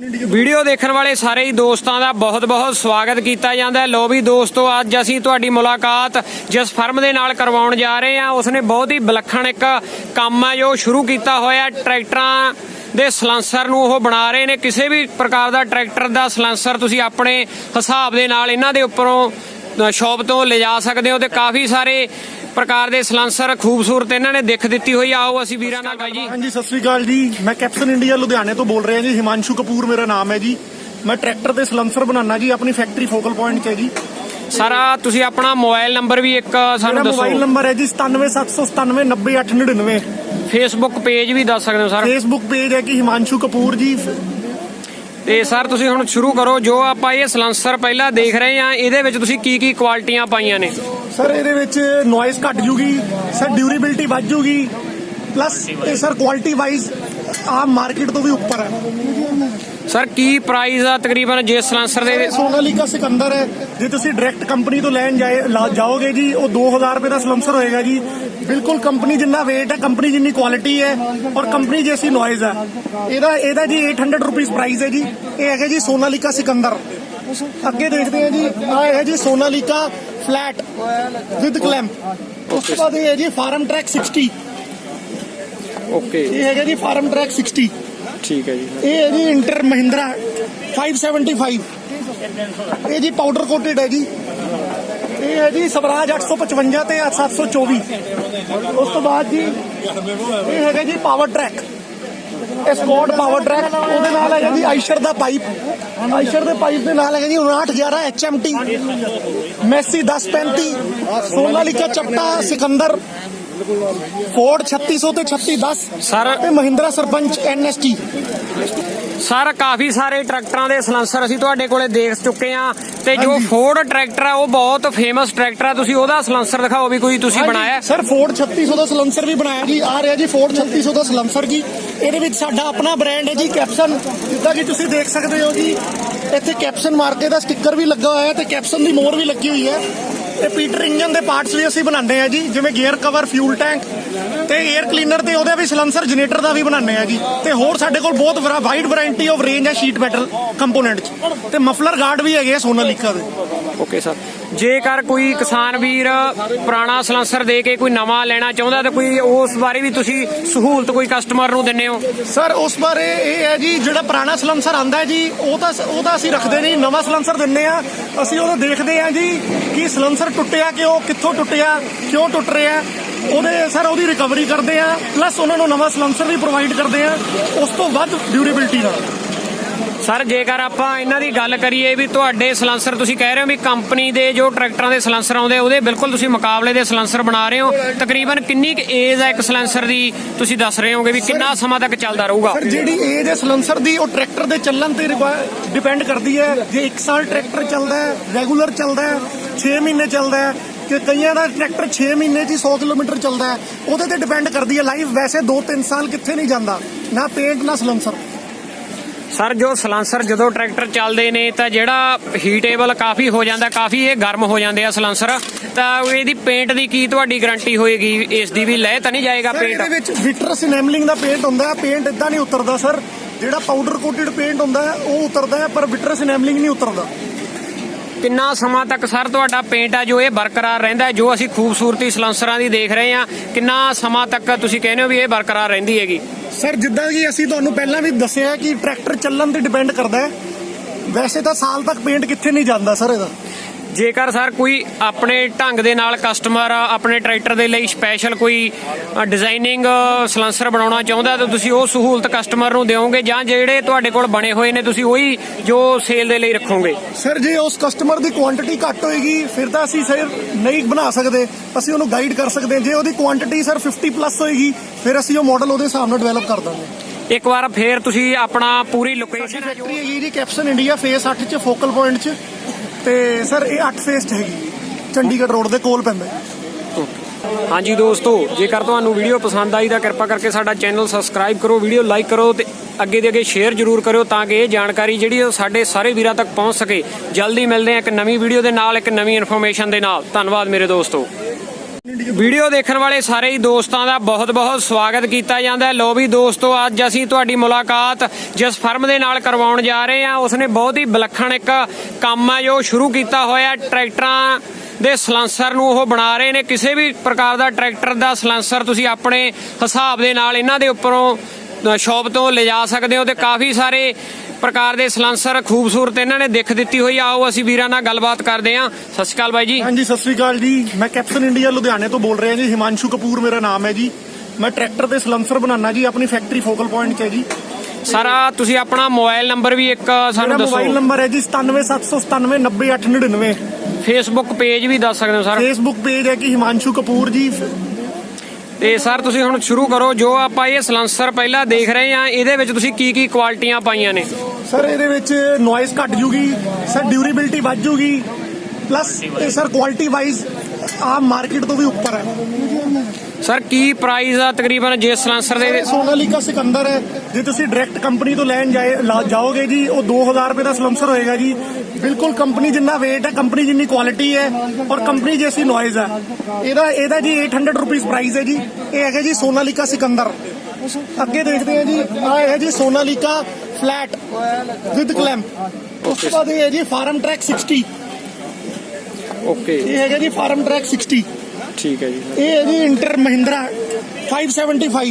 Video ਦੇਖਣ ਵਾਲੇ ਸਾਰੇ ਹੀ ਦੋਸਤਾਂ ਦਾ ਬਹੁਤ-ਬਹੁਤ ਸਵਾਗਤ ਕੀਤਾ ਜਾਂਦਾ ਹੈ। ਲੋ ਵੀ ਦੋਸਤੋ, ਅੱਜ ਅਸੀਂ ਤੁਹਾਡੀ ਮੁਲਾਕਾਤ ਜਿਸ ਫਰਮ ਦੇ ਨਾਲ ਕਰਵਾਉਣ ਜਾ ਰਹੇ ਹਾਂ। ਉਸਨੇ ਬਹੁਤ ਹੀ ਵਿਲੱਖਣ ਇੱਕ ਕੰਮ ਹੈ ਜੋ ਸ਼ੁਰੂ ਕੀਤਾ ਹੋਇਆ ਟਰੈਕਟਰਾਂ ਦੇ ਸਲੈਂਸਰ ਨੂੰ ਉਹ ਬਣਾ ਰਹੇ ਨੇ। ਕਿਸੇ ਵੀ ਪ੍ਰਕਾਰ ਦਾ ਟਰੈਕਟਰ ਦਾ ਸਲੈਂਸਰ ਤੁਸੀਂ ਆਪਣੇ ਹਿਸਾਬ ਦੇ ਨਾਲ ਇਹਨਾਂ ਦੇ ਉੱਪਰੋਂ ਸ਼ਾਪ ਤੋਂ ਲਿਜਾ ਸਕਦੇ ਹੋ ਤੇ ਕਾਫੀ ਸਾਰੇ ਪ੍ਰਕਾਰ ਦੇ ਸਲੈਂਸਰ ਖੂਬਸੂਰਤ ਇਹਨਾਂ ਨੇ ਦਿੱਖ ਦਿੱਤੀ ਹੋਈ। ਆਓ ਅਸੀਂ ਵੀਰਾਂ ਨਾਲ ਗੱਲ ਜੀ। ਹਾਂਜੀ ਸਤਿ ਸ੍ਰੀ ਅਕਾਲ ਜੀ। ਮੈਂ ਕੈਪਟਨ ਇੰਡੀਆ ਲੁਧਿਆਣੇ ਤੋਂ ਬੋਲ ਰਿਹਾ ਜੀ। ਹਿਮਾਂਸ਼ੂ ਕਪੂਰ ਮੇਰਾ ਨਾਮ ਹੈ ਜੀ। ਮੈਂ ਟਰੈਕਟਰ ਤੇ ਸਲੰਸਰ ਬਣਾਉਣਾ ਜੀ। ਆਪਣੀ ਫੈਕਟਰੀ ਫੋਕਲ ਪੁਆਇੰਟ 'ਚ ਹੈ ਜੀ। ਸਾਰਾ ਤੁਸੀਂ ਆਪਣਾ ਮੋਬਾਈਲ ਨੰਬਰ ਵੀ ਇੱਕ ਸਾਨੂੰ ਮੋਬਾਈਲ ਦੱਸੋ। ਨੰਬਰ ਹੈ ਜੀ 9779790899 ਫੇਸਬੁੱਕ ਪੇਜ ਵੀ ਦੱਸ ਸਕਦੇ ਹੋ ਸਰ। ਫੇਸਬੁੱਕ ਪੇਜ ਹੈ ਕਿ ਹਿਮਾਂਸ਼ੂ ਕਪੂਰ ਜੀ। ਤੇ ਸਰ, ਤੁਸੀਂ ਹੁਣ ਸ਼ੁਰੂ ਕਰੋ। ਜੋ ਆਪਾਂ ਇਹ ਸਲੈਂਸਰ ਪਹਿਲਾਂ ਦੇਖ ਰਹੇ ਹਾਂ, ਇਹਦੇ ਵਿੱਚ ਤੁਸੀਂ ਕੀ ਕੀ ਕੁਆਲਿਟੀਆਂ ਪਾਈਆਂ ਨੇ? ਸਰ, ਇਹਦੇ ਵਿੱਚ ਨੋਇਜ਼ ਘੱਟ ਜੂਗੀ, ਸਰ ਡਿਊਰੇਬਿਲਟੀ ਵੱਧ ਜੂਗੀ ਪਲੱਸ ਇਹ ਸਰ ਕੁਆਲਿਟੀ ਵਾਈਜ਼ ਆਮ ਮਾਰਕੀਟ ਤੋਂ ਵੀ ਉੱਪਰ ਹੈ। ਸਰ ਕੀ ਪ੍ਰਾਈਸ ਆ ਤਕਰੀਬਨ ਜੇ ਸਲੈਂਸਰ ਦੇ ਸੋਨਾਲੀਕਾ ਸਿਕੰਦਰ ਹੈ। ਜੇ ਤੁਸੀਂ ਡਾਇਰੈਕਟ ਕੰਪਨੀ ਤੋਂ ਲੈਣ ਜਾਏ ਜਾਓਗੇ ਜੀ ਉਹ 2000 ਰੁਪਏ ਦਾ ਸਲੰਸਰ ਹੋਏਗਾ ਜੀ। ਬਿਲਕੁਲ ਕੰਪਨੀ ਜਿੰਨਾ weight ਹੈ ਕੰਪਨੀ ਜਿੰਨੀ ਕੁਆਲਿਟੀ ਹੈ ਔਰ ਕੰਪਨੀ ਜੈਸੀ ਨੋਇਜ਼ ਹੈ। ਇਹਦਾ ਇਹਦਾ ਜੀ 800 ਰੁਪੀਸ ਪ੍ਰਾਈਸ ਹੈ ਜੀ। ਇਹ ਹੈਗਾ ਜੀ ਸੋਨਾਲੀਕਾ ਸਿਕੰਦਰ। ਅੱਗੇ ਦੇਖਦੇ ਹਾਂ ਜੀ ਆ ਹੈ ਜੀ ਸੋਨਾਲੀਕਾ ਫਲੈਟ ਵਿਦ ਕਲੈਂਪ ਉਸ ਤੋਂ ਬਾਅਦ ਇਹ ਹੈ ਜੀ ਫਾਰਮ ਟਰੈਕ 60 ਓਕੇ। ਇਹ ਹੈਗਾ ਜੀ ਫਾਰਮ ਟਰੈਕ 60 ਠੀਕ ਹੈ ਜੀ। ਇਹ ਹੈ ਜੀ ਇੰਟਰ ਮਹਿੰਦਰਾ 575 ਇਹ ਜੀ ਪਾਊਡਰ ਕੋਟਡ ਹੈ ਜੀ। ਇਹ ਹੈ ਜੀ ਸਵਰਾਜ 855 ਤੇ 724 ਉਸ ਤੋਂ ਬਾਅਦ ਜੀ ਇਹ ਹੈਗਾ ਜੀ ਪਾਵਰ ਟਰੈਕ ਸਕੋਡ ਪਾਵਰ ਟਰੈਕ ਉਹਦੇ ਨਾਲ ਹੈਗਾ ਜੀ ਆਈਸ਼ਰ ਦਾ ਪਾਈਪ ਆਈਸ਼ਰ ਦੇ ਪਾਈਪ ਦੇ ਨਾਲ ਹੈਗਾ ਜੀ 5911 HMT ਮੈਸੀ 1035 ਸੋਨਾਲੀਕਾ ਚੱਪਟਾ ਸਿਕੰਦਰ। ਫੋਰਡ 3600 ਤੇ 3610 ਸਰ। ਤੇ ਮਹਿੰਦਰਾ ਸਰਪੰਚ ਐਨਐਸਟੀ। ਸਰ ਕਾਫੀ ਸਾਰੇ ਟਰੈਕਟਰਾਂ ਦੇ ਸਲੈਂਸਰ ਅਸੀਂ ਤੁਹਾਡੇ ਕੋਲੇ ਦੇਖ ਚੁੱਕੇ ਆ ਤੇ ਜੋ। ਫੋਰਡ ਟਰੈਕਟਰ ਆ ਉਹ ਬਹੁਤ ਫੇਮਸ ਟਰੈਕਟਰ ਆ। ਤੁਸੀਂ ਉਹਦਾ ਸਲੈਂਸਰ ਦਿਖਾਓ ਵੀ ਕੋਈ ਤੁਸੀਂ ਬਣਾਇਆ? ਸਰ ਫੋਰਡ 3600 ਦਾ ਸਲੰਸਰ ਵੀ ਬਣਾਇਆ ਜੀ। ਆ ਰਿਹਾ ਜੀ ਫੋਰਡ 3600 ਦਾ ਸਲੰਸਰ ਜੀ। ਇਹਦੇ ਵਿੱਚ ਸਾਡਾ ਆਪਣਾ ਬ੍ਰਾਂਡ ਹੈ ਜੀ ਕੈਪਸਨ ਜਿੱਦਾਂ ਕਿ ਤੁਸੀਂ ਦੇਖ ਸਕਦੇ ਹੋ ਜੀ ਇੱਥੇ ਕੈਪਸਨ ਮਾਰਕੇ ਦਾ ਸਟicker ਵੀ ਲੱਗਾ ਹੋਇਆ ਹੈ ਤੇ ਕੈਪਸਨ ਦੀ ਮੋਹਰ ਵੀ ਲੱਗੀ ਹੋਈ ਹੈ। ਤੇ ਪੀਟਰ ਇੰਜਨ ਦੇ ਪਾਰਟਸ ਵੀ ਅਸੀਂ ਬਣਾਉਂਦੇ ਆ ਜੀ, ਜਿਵੇਂ ਗੇਅਰ ਕਵਰ, ਫਿਊਲ ਟੈਂਕ ਤੇ 에ਅਰ ਕਲੀਨਰ ਤੇ ਉਹਦੇ ਵੀ ਸਲੰਸਰ ਜਨਰੇਟਰ ਦਾ ਵੀ ਬਣਾਉਂਦੇ ਆ ਜੀ। ਤੇ ਹੋਰ ਸਾਡੇ ਕੋਲ ਬਹੁਤ ਵਾਈਡ ਵੈਰਾਈਟੀ ਆਫ ਰੇਂਜ ਹੈ ਸ਼ੀਟ ਮੈਟਲ ਕੰਪੋਨੈਂਟ ਚ। ਤੇ ਮਫਲਰ ਗਾਰਡ ਵੀ ਹੈਗੇ ਆ ਸੋਨਾਲੀਕਾ ਦੇ। ਓਕੇ ਸਰ ਜੇਕਰ ਕੋਈ ਕਿਸਾਨ ਵੀਰ ਪੁਰਾਣਾ ਸਲੈਂਸਰ ਦੇ ਕੇ ਕੋਈ ਨਵਾਂ ਲੈਣਾ ਚਾਹੁੰਦਾ ਤਾਂ ਕੋਈ ਉਸ ਬਾਰੇ ਵੀ ਤੁਸੀਂ ਸਹੂਲਤ ਕੋਈ ਕਸਟਮਰ ਨੂੰ ਦਿੰਨੇ ਹੋ? ਸਰ, ਉਸ ਬਾਰੇ ਇਹ ਹੈ ਜੀ, ਜਿਹੜਾ ਪੁਰਾਣਾ ਸਲੰਸਰ ਆਂਦਾ ਹੈ ਜੀ, ਉਹ ਤਾਂ ਉਹ ਤਾਂ ਅਸੀਂ ਰੱਖਦੇ ਨਹੀਂ, ਨਵਾਂ ਸਲੰਸਰ ਦਿੰਨੇ ਆ ਅਸੀਂ ਉਹਨੂੰ ਦੇਖਦੇ ਆ ਜੀ, ਕਿ ਸਲੰਸਰ ਟੁੱਟਿਆ ਕਿਉਂ, ਕਿੱਥੋਂ ਟੁੱਟਿਆ, ਕਿਉਂ ਟੁੱਟ ਰਿਹਾ ਉਹਦੇ, ਸਰ, ਉਹਦੀ ਰਿਕਵਰੀ ਕਰਦੇ ਆ ਪਲੱਸ ਉਹਨਾਂ ਨੂੰ ਨਵਾਂ ਸਲੰਸਰ ਵੀ ਪ੍ਰੋਵਾਈਡ ਕਰਦੇ ਆ ਉਸ ਤੋਂ ਵੱਧ ਡਿਊਰੇਬਿਲਟੀ ਨਾਲ। ਸਰ ਜੇਕਰ ਆਪਾਂ ਇਹਨਾਂ ਦੀ ਗੱਲ ਕਰੀਏ ਵੀ ਤੁਹਾਡੇ ਸਲੈਂਸਰ ਤੁਸੀਂ ਕਹਿ ਰਹੇ ਹੋ ਵੀ ਕੰਪਨੀ ਦੇ ਜੋ ਟਰੈਕਟਰਾਂ ਦੇ ਸਲੈਂਸਰ ਆਉਂਦੇ ਉਹਦੇ ਬਿਲਕੁਲ ਤੁਸੀਂ ਮੁਕਾਬਲੇ ਦੇ ਸਲੈਂਸਰ ਬਣਾ ਰਹੇ ਹੋ। ਤਕਰੀਬਨ ਕਿੰਨੀ ਕੁ ਏਜ ਹੈ ਇੱਕ ਸਲੈਂਸਰ ਦੀ? ਤੁਸੀਂ ਦੱਸ ਰਹੇ ਹੋਗੇ ਵੀ ਕਿੰਨਾ ਸਮਾਂ ਤੱਕ ਚੱਲਦਾ ਰਹੂਗਾ? ਸਰ ਜਿਹੜੀ ਏਜ ਹੈ ਸਲੰਸਰ ਦੀ ਉਹ ਟਰੈਕਟਰ ਦੇ ਚੱਲਣ ਤੇ ਡਿਪੈਂਡ ਕਰਦੀ ਹੈ। ਜੇ 1 ਸਾਲ ਟਰੈਕਟਰ ਚੱਲਦਾ ਹੈ ਰੈਗੂਲਰ ਚੱਲਦਾ ਹੈ 6 ਮਹੀਨੇ ਚੱਲਦਾ ਹੈ ਕਿ ਕਈਆਂ ਦਾ ਟਰੈਕਟਰ 6 ਮਹੀਨੇ 'ਚ ਹੀ 100 ਕਿਲੋਮੀਟਰ ਚੱਲਦਾ ਹੈ ਉਹਦੇ ਤੇ ਡਿਪੈਂਡ ਕਰਦੀ ਹੈ। ਲਾਈਫ ਵੈਸੇ 2-3 ਸਾਲ ਕਿੱਥੇ ਨਹੀਂ ਜਾਂਦਾ ਨਾ ਪੇਂਟ ਨਾ ਸਲੰਸਰ। ਸਰ ਜੋ ਸਲਾਂਸਰ ਜਦੋਂ ਟਰੈਕਟਰ ਚੱਲਦੇ ਨੇ ਤਾਂ ਜਿਹੜਾ ਹੀਟੇਬਲ ਕਾਫੀ ਹੋ ਜਾਂਦਾ ਕਾਫੀ ਇਹ ਗਰਮ ਹੋ ਜਾਂਦੇ ਆ ਸਲਾਂਸਰ। ਤਾਂ ਇਹਦੀ ਪੇਂਟ ਦੀ ਕੀ ਤੁਹਾਡੀ ਗਾਰੰਟੀ ਹੋਏਗੀ? ਇਸ ਦੀ ਵੀ ਲੈ ਤਾਂ ਨਹੀਂ ਜਾਏਗਾ ਸਰ ਇਹਦੇ ਪੇਂਟ ਵਿੱਚ ਵਿਟਰਸ ਇਨੇਮਲਿੰਗ ਦਾ ਪੇਂਟ ਹੁੰਦਾ ਹੈ। ਪੇਂਟ ਇਦਾਂ ਨਹੀਂ ਉਤਰਦਾ ਸਰ ਜਿਹੜਾ ਪਾਊਡਰ ਕੋਟਡ ਪੇਂਟ ਹੁੰਦਾ ਹੈ ਉਹ ਉਤਰਦਾ ਹੈ ਪਰ ਵਿਟਰਸ ਇਨੇਮਲਿੰਗ ਨਹੀਂ ਉਤਰਦਾ। ਕਿੰਨਾ ਸਮਾਂ ਤੱਕ ਸਰ ਤੁਹਾਡਾ ਪੇਂਟ ਆ ਜੋ ਇਹ ਬਰਕਰਾਰ ਰਹਿੰਦਾ ਜੋ ਅਸੀਂ ਖੂਬਸੂਰਤੀ ਸਲੰਸਰਾਂ ਦੀ ਦੇਖ ਰਹੇ ਹਾਂ, ਕਿੰਨਾ ਸਮਾਂ ਤੱਕ ਤੁਸੀਂ ਕਹਿੰਦੇ ਹੋ ਵੀ ਇਹ ਬਰਕਰਾਰ ਰਹਿੰਦੀ ਹੈਗੀ? ਸਰ, ਜਿੱਦਾਂ ਕਿ ਅਸੀਂ ਤੁਹਾਨੂੰ ਪਹਿਲਾਂ ਵੀ ਦੱਸਿਆ ਕਿ ਟਰੈਕਟਰ ਚੱਲਣ ਤੇ ਡਿਪੈਂਡ ਕਰਦਾ ਹੈ। ਵੈਸੇ ਤਾਂ ਸਾਲ ਤੱਕ ਪੇਂਟ ਕਿੱਥੇ ਨਹੀਂ ਜਾਂਦਾ ਸਰ ਇਹਦਾ। ਜੇਕਰ ਸਰ ਕੋਈ ਆਪਣੇ ਢੰਗ ਦੇ ਨਾਲ ਕਸਟਮਰ ਆਪਣੇ ਟਰੈਕਟਰ ਦੇ ਲਈ ਸਪੈਸ਼ਲ ਕੋਈ ਡਿਜ਼ਾਈਨਿੰਗ ਸਲੈਂਸਰ ਬਣਾਉਣਾ ਚਾਹੁੰਦਾ ਤਾਂ ਤੁਸੀਂ ਉਹ ਸਹੂਲਤ ਕਸਟਮਰ ਨੂੰ ਦਿਓਗੇ ਜਾਂ ਜਿਹੜੇ ਤੁਹਾਡੇ ਕੋਲ ਬਣੇ ਹੋਏ ਨੇ ਤੁਸੀਂ ਉਹੀ ਜੋ ਸੇਲ ਦੇ ਲਈ ਰੱਖੋਗੇ? ਸਰ ਜੇ ਉਸ ਕਸਟਮਰ ਦੀ ਕੁਆਂਟੀਟੀ ਘੱਟ ਹੋਏਗੀ ਫਿਰ ਤਾਂ ਅਸੀਂ ਸਰ ਨਹੀਂ ਬਣਾ ਸਕਦੇ। ਅਸੀਂ ਉਹਨੂੰ ਗਾਈਡ ਕਰ ਸਕਦੇ ਹਾਂ। ਜੇ ਉਹਦੀ ਕੁਆਂਟੀਟੀ ਸਰ 50 ਪਲੱਸ ਹੋਏਗੀ ਫਿਰ ਅਸੀਂ ਉਹ ਮਾਡਲ ਉਹਦੇ ਹਿਸਾਬ ਨਾਲ ਡਿਵੈਲਪ ਕਰ ਦਾਂਗੇ। ਇੱਕ ਵਾਰ ਫੇਰ ਤੁਸੀਂ ਆਪਣਾ ਪੂਰੀ ਲੋਕੇਸ਼ਨ ਫੈਕਟਰੀ ਹੈਗੀ ਜੀ ਕੈਪਸਨ ਇੰਡੀਆ ਫੇਸ 8 ਚ ਫੋਕਲ ਪੁਆਇੰਟ ਚ। ਤੇ ਸਰ, ਇਹ 8 ਫੇਸ 'ਚ ਹੈਗੀ। ਚੰਡੀਗੜ੍ਹ ਰੋਡ ਦੇ ਕੋਲ ਪੈਂਦਾ ਹੈ। ਹਾਂਜੀ ਦੋਸਤੋ, ਜੇਕਰ ਤੁਹਾਨੂੰ ਵੀਡੀਓ ਪਸੰਦ ਆਈ ਤਾਂ ਕਿਰਪਾ ਕਰਕੇ ਸਾਡਾ ਚੈਨਲ ਸਬਸਕ੍ਰਾਈਬ ਕਰੋ, ਵੀਡੀਓ ਲਾਈਕ ਕਰੋ ਤੇ ਅੱਗੇ ਦੇ ਅੱਗੇ ਸ਼ੇਅਰ ਜ਼ਰੂਰ ਕਰਿਓ ਤਾਂ ਕਿ ਇਹ ਜਾਣਕਾਰੀ ਜਿਹੜੀ ਉਹ ਸਾਡੇ ਸਾਰੇ ਵੀਰਾਂ ਤੱਕ ਪਹੁੰਚ ਸਕੇ। ਜਲਦੀ ਮਿਲਦੇ ਹਾਂ ਇੱਕ ਨਵੀਂ ਵੀਡੀਓ ਦੇ ਨਾਲ, ਇੱਕ ਨਵੀਂ ਇਨਫੋਰਮੇਸ਼ਨ ਦੇ ਨਾਲ। ਧੰਨਵਾਦ ਮੇਰੇ ਦੋਸਤੋ। ਵੀਡੀਓ ਦੇਖਣ ਵਾਲੇ ਸਾਰੇ ਹੀ ਦੋਸਤਾਂ ਦਾ ਬਹੁਤ-ਬਹੁਤ ਸਵਾਗਤ ਕੀਤਾ ਜਾਂਦਾ ਹੈ। ਲੋ ਵੀ ਦੋਸਤੋ, ਅੱਜ ਅਸੀਂ ਤੁਹਾਡੀ ਮੁਲਾਕਾਤ ਜਿਸ ਫਰਮ ਦੇ ਨਾਲ ਕਰਵਾਉਣ ਜਾ ਰਹੇ ਹਾਂ। ਉਸਨੇ ਬਹੁਤ ਹੀ ਵਿਲੱਖਣ ਇੱਕ ਕੰਮ ਹੈ ਜੋ ਸ਼ੁਰੂ ਕੀਤਾ ਹੋਇਆ ਟਰੈਕਟਰਾਂ ਦੇ ਸਲਾਂਸਰ ਨੂੰ ਉਹ ਬਣਾ ਰਹੇ ਨੇ। ਕਿਸੇ ਵੀ ਪ੍ਰਕਾਰ ਦਾ ਟਰੈਕਟਰ ਦਾ ਸਲਾਂਸਰ ਤੁਸੀਂ ਆਪਣੇ ਹਿਸਾਬ ਦੇ ਨਾਲ ਇਹਨਾਂ ਦੇ ਉੱਪਰੋਂ ਸ਼ਾਪ ਤੋਂ ਲਿਜਾ ਸਕਦੇ ਹੋ ਤੇ ਕਾਫੀ ਸਾਰੇ ਪ੍ਰਕਾਰ ਦੇ ਸਲਾਂਸਰ ਖੂਬਸੂਰਤ ਇਹਨਾਂ ਨੇ ਦਿੱਖ ਦਿੱਤੀ ਹੋਈ। ਆਓ ਅਸੀਂ ਵੀਰਾਂ ਨਾਲ ਗੱਲਬਾਤ ਕਰਦੇ ਹਾਂ। ਸਤਿ ਸ਼੍ਰੀ ਅਕਾਲ ਬਾਈ ਜੀ। ਹਾਂਜੀ ਸਤਿ ਸ੍ਰੀ ਅਕਾਲ ਜੀ। ਮੈਂ ਕੈਪਟਨ ਇੰਡੀਆ ਲੁਧਿਆਣੇ ਤੋਂ ਬੋਲ ਰਿਹਾ ਜੀ। ਹਿਮਾਂਸ਼ੂ ਕਪੂਰ ਮੇਰਾ ਨਾਮ ਹੈ ਜੀ। ਮੈਂ ਟਰੈਕਟਰ ਤੇ ਸਲੰਸਰ ਬਣਾਉਣਾ ਜੀ ਆਪਣੀ ਫੈਕਟਰੀ ਫੋਕਲ ਪੁਆਇੰਟ 'ਚ ਹੈ ਜੀ। ਸਾਰਾ ਤੁਸੀਂ ਆਪਣਾ ਮੋਬਾਈਲ ਨੰਬਰ ਵੀ ਇੱਕ ਸਾਨੂੰ ਦੱਸੋ। ਮੋਬਾਈਲ ਨੰਬਰ ਹੈ ਜੀ 9779790899 ਫੇਸਬੁੱਕ ਪੇਜ ਵੀ ਦੱਸ ਸਕਦੇ ਹੋ ਸਰ? ਫੇਸਬੁੱਕ ਪੇਜ ਹੈ ਕਿ ਹਿਮਾਂਸ਼ੂ ਕਪੂਰ ਜੀ। ਤੇ ਸਰ ਤੁਸੀਂ ਹੁਣ ਸ਼ੁਰੂ ਕਰੋ। ਜੋ ਆਪਾਂ ਇਹ ਸਲੈਂਸਰ ਪਹਿਲਾਂ ਦੇਖ ਰਹੇ ਆ ਇਹਦੇ ਵਿੱਚ ਤੁਸੀਂ ਕੀ ਕੀ ਕੁਆਲਿਟੀਆਂ ਪਾਈਆਂ ਨੇ? ਸਰ ਇਹਦੇ ਵਿੱਚ ਨੋਇਸ ਘਟ ਜੂਗੀ ਸਰ ਡਿਊਰੇਬਿਲਟੀ ਵੱਧ ਜੂਗੀ ਪਲੱਸ ਇਹ ਸਰ ਕੁਆਲਿਟੀ ਵਾਈਜ਼ ਆ ਮਾਰਕੀਟ ਤੋਂ ਵੀ ਉੱਪਰ ਹੈ। ਸਰ ਕੀ ਪ੍ਰਾਈਸ ਆ ਤਕਰੀਬਨ ਜੇ ਸਲੈਂਸਰ ਦੇ ਸੋਨਾਲੀਕਾ ਸਿਕੰਦਰ ਹੈ। ਜੇ ਤੁਸੀਂ ਡਾਇਰੈਕਟ ਕੰਪਨੀ ਤੋਂ ਲੈਣ ਜਾਏ ਜਾਓਗੇ ਜੀ ਉਹ 2000 ਰੁਪਏ ਦਾ ਸਲੰਸਰ ਹੋਏਗਾ ਜੀ। ਬਿਲਕੁਲ ਕੰਪਨੀ ਜਿੰਨਾ weight ਹੈ ਕੰਪਨੀ ਜਿੰਨੀ ਕੁਆਲਿਟੀ ਹੈ ਔਰ ਕੰਪਨੀ ਜੈਸੀ ਨੋਇਜ਼ ਹੈ। ਇਹਦਾ ਇਹਦਾ ਜੀ 800 ਰੁਪਏ ਪ੍ਰਾਈਸ ਹੈ ਜੀ। ਇਹ ਹੈਗਾ ਜੀ ਸੋਨਾਲੀਕਾ ਸਿਕੰਦਰ। ਅੱਗੇ ਦੇਖਦੇ ਹਾਂ ਜੀ। ਆ ਹੈ ਜੀ ਸੋਨਾਲੀਕਾ ਫਲੈਟ ਵਿਦ ਕਲੈਂਪ ਉਸ ਤੋਂ ਬਾਅਦ ਇਹ ਹੈ ਜੀ ਫਾਰਮ ਟਰੈਕ 60 ਓਕੇ ਇਹ ਹੈਗਾ ਜੀ ਫਾਰਮ ਟਰੈਕ 60 ਠੀਕ ਹੈ ਜੀ ਇਹ ਹੈ ਜੀ ਇੰਟਰ ਮਹਿੰਦਰਾ 575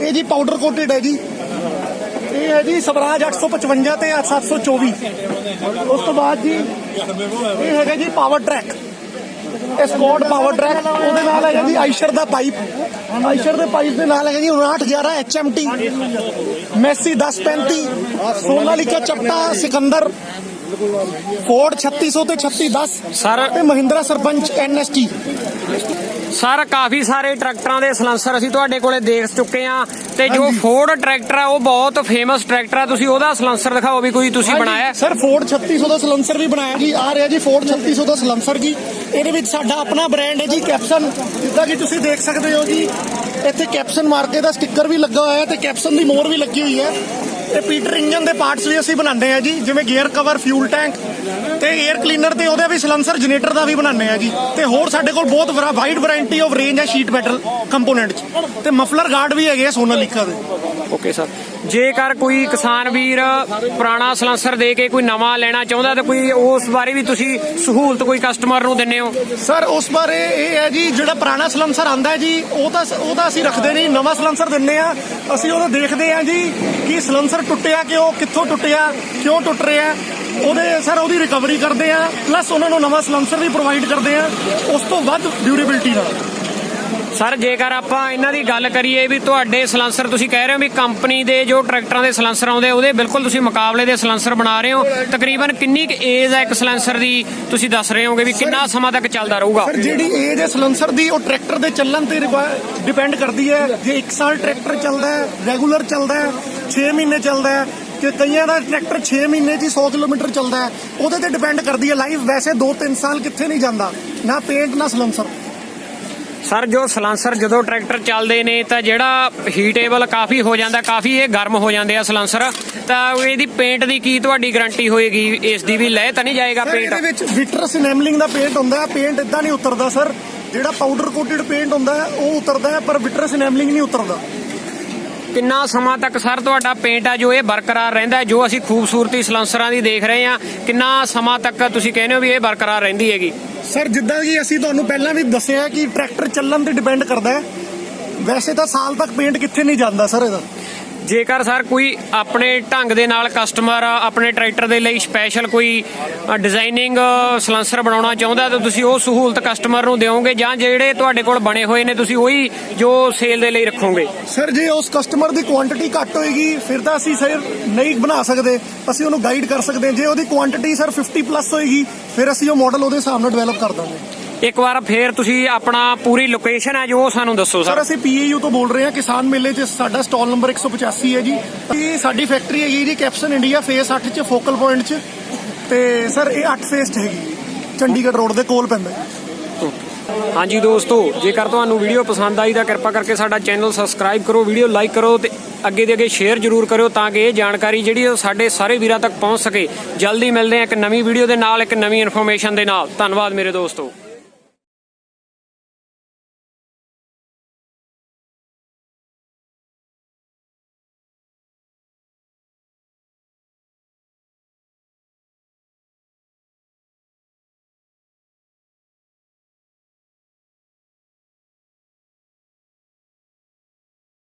ਇਹ ਜੀ ਪਾਊਡਰ ਕੋਟਡ ਹੈ ਜੀ ਇਹ ਹੈ ਜੀ ਸਵਰਾਜ 855 ਤੇ 724 ਉਸ ਤੋਂ ਬਾਅਦ ਜੀ ਇਹ ਹੈਗਾ ਜੀ ਪਾਵਰ ਟਰੈਕ ਇਹ ਸਕੋਟ ਪਾਵਰ ਟਰੈਕ ਉਹਦੇ ਨਾਲ ਹੈਗਾ ਜੀ ਆਈਸ਼ਰ ਦਾ ਪਾਈਪ ਆਈਸ਼ਰ ਦੇ ਪਾਈਪ ਦੇ ਨਾਲ ਹੈਗਾ ਜੀ 5911 HMT ਮੈਸੀ 1035 ਸੋਨਾਲੀਕਾ ਚੱਪਟਾ ਸਿਕੰਦਰ। ਫੋਰਡ 3600 ਤੇ 3610 ਸਰ ਤੇ ਮਹਿੰਦਰਾ ਸਰਪੰਚ ਐਨਐਸਟੀ ਸਰ ਕਾਫੀ ਸਾਰੇ ਟਰੈਕਟਰਾਂ ਦੇ ਸਲੈਂਸਰ ਅਸੀਂ ਤੁਹਾਡੇ ਕੋਲੇ ਦੇਖ ਚੁੱਕੇ ਆ ਤੇ ਜੋ। ਫੋਰਡ ਟਰੈਕਟਰ ਆ ਉਹ ਬਹੁਤ ਫੇਮਸ ਟਰੈਕਟਰ ਆ। ਤੁਸੀਂ ਉਹਦਾ ਸਲੈਂਸਰ ਦਿਖਾਓ ਵੀ ਕੋਈ ਤੁਸੀਂ ਬਣਾਇਆ? ਸਰ ਫੋਰਡ 3600 ਦਾ ਸਲੰਸਰ ਵੀ ਬਣਾਇਆ ਜੀ। ਆ ਰਿਹਾ ਜੀ ਫੋਰਡ 3600 ਦਾ ਸਲੰਸਰ ਜੀ। ਇਹਦੇ ਵਿੱਚ ਸਾਡਾ ਆਪਣਾ ਬ੍ਰਾਂਡ ਹੈ ਜੀ ਕੈਪਸਨ ਜਿੱਦਾਂ ਕਿ ਤੁਸੀਂ ਦੇਖ ਸਕਦੇ ਹੋ ਜੀ ਇੱਥੇ ਕੈਪਸਨ ਮਾਰਕੇ ਦਾ ਸਟicker ਵੀ ਲੱਗਾ ਹੋਇਆ ਹੈ ਤੇ ਕੈਪਸਨ ਦੀ ਮੋਹਰ ਵੀ ਲੱਗੀ ਹੋਈ ਹੈ। ਤੇ ਪੀਟਰ ਇੰਜਨ ਦੇ ਪਾਰਟਸ ਵੀ ਅਸੀਂ ਬਣਾਉਂਦੇ ਆ ਜੀ ਜਿਵੇਂ ਗੇਅਰ ਕਵਰ ਫਿਊਲ ਟੈਂਕ ਤੇ 에ਅਰ ਕਲੀਨਰ ਤੇ ਉਹਦੇ ਵੀ ਸਲੰਸਰ ਜਨਰੇਟਰ ਦਾ ਵੀ ਬਣਾਉਂਦੇ ਆ ਜੀ। ਤੇ ਹੋਰ ਸਾਡੇ ਕੋਲ ਬਹੁਤ ਵਾਈਡ ਵੈਰਾਈਟੀ ਆਫ ਰੇਂਜ ਹੈ ਸ਼ੀਟ ਮੈਟਲ ਕੰਪੋਨੈਂਟ ਚ। ਤੇ ਮਫਲਰ ਗਾਰਡ ਵੀ ਹੈਗੇ ਆ ਸੋਨਾਲੀਕਾ ਦੇ। ਓਕੇ ਸਰ ਜੇਕਰ ਕੋਈ ਕਿਸਾਨ ਵੀਰ ਪੁਰਾਣਾ ਸਲੈਂਸਰ ਦੇ ਕੇ ਕੋਈ ਨਵਾਂ ਲੈਣਾ ਚਾਹੁੰਦਾ ਤਾਂ ਕੋਈ ਉਸ ਬਾਰੇ ਵੀ ਤੁਸੀਂ ਸਹੂਲਤ ਕੋਈ ਕਸਟਮਰ ਨੂੰ ਦਿੰਨੇ ਹੋ? ਸਰ ਉਸ ਬਾਰੇ ਇਹ ਹੈ ਜੀ ਜਿਹੜਾ ਪੁਰਾਣਾ ਸਲੰਸਰ ਆਂਦਾ ਜੀ ਉਹ ਤਾਂ ਉਹਦਾ ਅਸੀਂ ਰੱਖਦੇ ਨਹੀਂ ਨਵਾਂ ਸਲੰਸਰ ਦਿੰਨੇ ਆ ਅਸੀਂ ਉਹਦਾ ਦੇਖਦੇ ਆ ਜੀ ਕਿ ਸਲੰਸਰ ਟੁੱਟਿਆ ਕਿਉਂ ਕਿੱਥੋਂ ਟੁੱਟਿਆ ਕਿਉਂ ਟੁੱਟ ਰਿਹਾ ਉਹਦੇ ਸਰ ਉਹਦੀ ਰਿਕਵਰੀ ਕਰਦੇ ਆ ਪਲੱਸ ਉਹਨਾਂ ਨੂੰ ਨਵਾਂ ਸਲੰਸਰ ਵੀ ਪ੍ਰੋਵਾਈਡ ਕਰਦੇ ਆ ਉਸ ਤੋਂ ਵੱਧ ਡਿਊਰੇਬਿਲਟੀ ਨਾਲ। ਸਰ ਜੇਕਰ ਆਪਾਂ ਇਹਨਾਂ ਦੀ ਗੱਲ ਕਰੀਏ ਵੀ ਤੁਹਾਡੇ ਸਲੈਂਸਰ ਤੁਸੀਂ ਕਹਿ ਰਹੇ ਹੋ ਵੀ ਕੰਪਨੀ ਦੇ ਜੋ ਟਰੈਕਟਰਾਂ ਦੇ ਸਲੈਂਸਰ ਆਉਂਦੇ ਉਹਦੇ ਬਿਲਕੁਲ ਤੁਸੀਂ ਮੁਕਾਬਲੇ ਦੇ ਸਲੈਂਸਰ ਬਣਾ ਰਹੇ ਹੋ ਤਕਰੀਬਨ ਕਿੰਨੀ ਕੁ ਏਜ ਹੈ ਇੱਕ ਸਲੈਂਸਰ ਦੀ ਤੁਸੀਂ ਦੱਸ ਰਹੇ ਹੋਗੇ ਵੀ ਕਿੰਨਾ ਸਮਾਂ ਤੱਕ ਚੱਲਦਾ ਰਹੂਗਾ? ਸਰ ਜਿਹੜੀ ਏਜ ਹੈ ਸਲੰਸਰ ਦੀ ਉਹ ਟਰੈਕਟਰ ਦੇ ਚੱਲਣ ਤੇ ਡਿਪੈਂਡ ਕਰਦੀ ਹੈ। ਜੇ 1 ਸਾਲ ਟਰੈਕਟਰ ਚੱਲਦਾ ਹੈ ਰੈਗੂਲਰ ਚੱਲਦਾ ਹੈ 6 ਮਹੀਨੇ ਚੱਲਦਾ ਹੈ ਕਿ ਕਈਆਂ ਦਾ ਟਰੈਕਟਰ 6 ਮਹੀਨੇ 'ਚ ਹੀ 100 ਕਿਲੋਮੀਟਰ ਚੱਲਦਾ ਹੈ ਉਹਦੇ ਤੇ ਡਿਪੈਂਡ ਕਰਦੀ ਹੈ ਲਾਈਫ ਵੈਸੇ 2-3 ਸਾਲ ਕਿੱਥੇ ਨਹੀਂ ਜਾਂਦਾ ਨਾ ਪੇਂਟ ਨਾ ਸਲੰਸਰ। ਸਰ ਜੋ ਸਲੈਂਸਰ ਜਦੋਂ ਟਰੈਕਟਰ ਚੱਲਦੇ ਨੇ ਤਾਂ ਜਿਹੜਾ ਹੀਟੇਬਲ ਕਾਫੀ ਹੋ ਜਾਂਦਾ ਕਾਫੀ ਇਹ ਗਰਮ ਹੋ ਜਾਂਦੇ ਆ ਸਲੈਂਸਰ। ਤਾਂ ਇਹਦੀ ਪੇਂਟ ਦੀ ਕੀ ਤੁਹਾਡੀ ਗਾਰੰਟੀ ਹੋਏਗੀ? ਇਸ ਦੀ ਵੀ ਲੈ ਤਾਂ ਨਹੀਂ ਜਾਏਗਾ ਸਰ ਇਹਦੇ ਪੇਂਟ ਵਿੱਚ ਵਿਟਰਸ ਇਨੈਮਲਿੰਗ ਦਾ ਪੇਂਟ ਹੁੰਦਾ ਹੈ ਪੇਂਟ ਇਦਾਂ ਨਹੀਂ ਉਤਰਦਾ ਸਰ ਜਿਹੜਾ ਪਾਊਡਰ ਕੋਟਡ ਪੇਂਟ ਹੁੰਦਾ ਹੈ ਉਹ ਉਤਰਦਾ ਹੈ ਪਰ ਵਿਟਰਸ ਇਨੈਮਲਿੰਗ ਨਹੀਂ ਉਤਰਦਾ। ਕਿੰਨਾ ਸਮਾਂ ਤੱਕ ਸਰ ਤੁਹਾਡਾ ਪੇਂਟ ਆ ਜੋ ਇਹ ਬਰਕਰਾਰ ਰਹਿੰਦਾ ਜੋ ਅਸੀਂ ਖੂਬਸੂਰਤੀ ਸਲੈਂਸਰਾਂ ਦੀ ਦੇਖ ਰਹੇ ਹਾਂ, ਕਿੰਨਾ ਸਮਾਂ ਤੱਕ ਤੁਸੀਂ ਕਹਿੰਦੇ ਹੋ ਵੀ ਇਹ ਬਰਕਰਾਰ ਰਹਿੰਦੀ ਹੈਗੀ? ਸਰ, ਜਿੱਦਾਂ ਕਿ ਅਸੀਂ ਤੁਹਾਨੂੰ ਪਹਿਲਾਂ ਵੀ ਦੱਸਿਆ ਕਿ ਟਰੈਕਟਰ ਚੱਲਣ ਤੇ ਡਿਪੈਂਡ ਕਰਦਾ ਹੈ। ਵੈਸੇ ਤਾਂ ਸਾਲ ਤੱਕ ਪੇਂਟ ਕਿੱਥੇ ਨਹੀਂ ਜਾਂਦਾ ਸਰ ਇਹਦਾ। ਜੇਕਰ ਸਰ ਕੋਈ ਆਪਣੇ ਢੰਗ ਦੇ ਨਾਲ ਕਸਟਮਰ ਆਪਣੇ ਟਰੈਕਟਰ ਦੇ ਲਈ ਸਪੈਸ਼ਲ ਕੋਈ ਡਿਜ਼ਾਈਨਿੰਗ ਸਲੈਂਸਰ ਬਣਾਉਣਾ ਚਾਹੁੰਦਾ, ਤਾਂ ਤੁਸੀਂ ਉਹ ਸਹੂਲਤ ਕਸਟਮਰ ਨੂੰ ਦਿਓਗੇ ਜਾਂ ਜਿਹੜੇ ਤੁਹਾਡੇ ਕੋਲ ਬਣੇ ਹੋਏ ਨੇ, ਤੁਸੀਂ ਉਹੀ ਜੋ ਸੇਲ ਦੇ ਲਈ ਰੱਖੋਗੇ? ਸਰ, ਜੇ ਉਸ ਕਸਟਮਰ ਦੀ ਕੁਆਂਟੀਟੀ ਘੱਟ ਹੋਏਗੀ, ਫਿਰ ਤਾਂ ਅਸੀਂ ਸਰ ਨਹੀਂ ਬਣਾ ਸਕਦੇ। ਅਸੀਂ ਉਹਨੂੰ ਗਾਈਡ ਕਰ ਸਕਦੇ ਜੇ ਉਹਦੀ ਕੁਆਂਟੀਟੀ ਸਰ 50 ਪਲੱਸ ਹੋਏਗੀ, ਫਿਰ ਅਸੀਂ ਉਹ ਮਾਡਲ ਉਹਦੇ ਹਿਸਾਬ ਨਾਲ ਡਿਵੈਲਪ ਕਰ ਦਾਂਗੇ। ਇੱਕ ਵਾਰ ਫੇਰ ਤੁਸੀਂ ਆਪਣਾ ਪੂਰੀ ਲੋਕੇਸ਼ਨ ਹੈ ਜੋ ਸਾਨੂੰ ਦੱਸੋ ਸਰ। ਸਰ ਅਸੀਂ ਪੀਏਯੂ ਤੋਂ ਬੋਲ ਰਹੇ ਹਾਂ ਕਿਸਾਨ ਮੇਲੇ 'ਚ। ਸਾਡਾ ਸਟਾਲ ਨੰਬਰ 185 ਹੈ ਜੀ। ਇਹ ਸਾਡੀ ਫੈਕਟਰੀ ਹੈਗੀ ਜੀ ਕੈਪਸਨ ਇੰਡੀਆ ਫੇਸ 8 'ਚ ਫੋਕਲ ਪੁਆਇੰਟ 'ਚ। ਤੇ ਸਰ ਇਹ 8 ਫੇਸ 'ਚ ਹੈਗੀ। ਚੰਡੀਗੜ੍ਹ ਰੋਡ ਦੇ ਕੋਲ ਪੈਂਦਾ ਹਾਂਜੀ ਦੋਸਤੋ ਜੇਕਰ ਤੁਹਾਨੂੰ ਵੀਡੀਓ ਪਸੰਦ ਆਈ ਤਾਂ ਕਿਰਪਾ ਕਰਕੇ ਸਾਡਾ ਚੈਨਲ ਸਬਸਕ੍ਰਾਈਬ ਕਰੋ ਵੀਡੀਓ ਲਾਈਕ ਕਰੋ ਤੇ ਅੱਗੇ ਦੇ ਅੱਗੇ ਸ਼ੇਅਰ ਜ਼ਰੂਰ ਕਰਿਓ ਤਾਂ ਕਿ ਇਹ ਜਾਣਕਾਰੀ ਜਿਹੜੀ ਉਹ ਸਾਡੇ ਸਾਰੇ ਵੀਰਾਂ ਤੱਕ ਪਹੁੰਚ ਸਕੇ। ਜਲਦੀ ਮਿਲਦੇ ਹਾਂ ਇੱਕ ਨਵੀਂ ਵੀਡੀਓ ਦੇ ਨਾਲ ਇੱਕ ਨਵੀਂ ਇਨਫੋਰਮੇਸ਼ਨ ਦੇ ਨਾਲ। ਧੰਨਵਾਦ ਮੇਰੇ ਦੋਸਤੋ।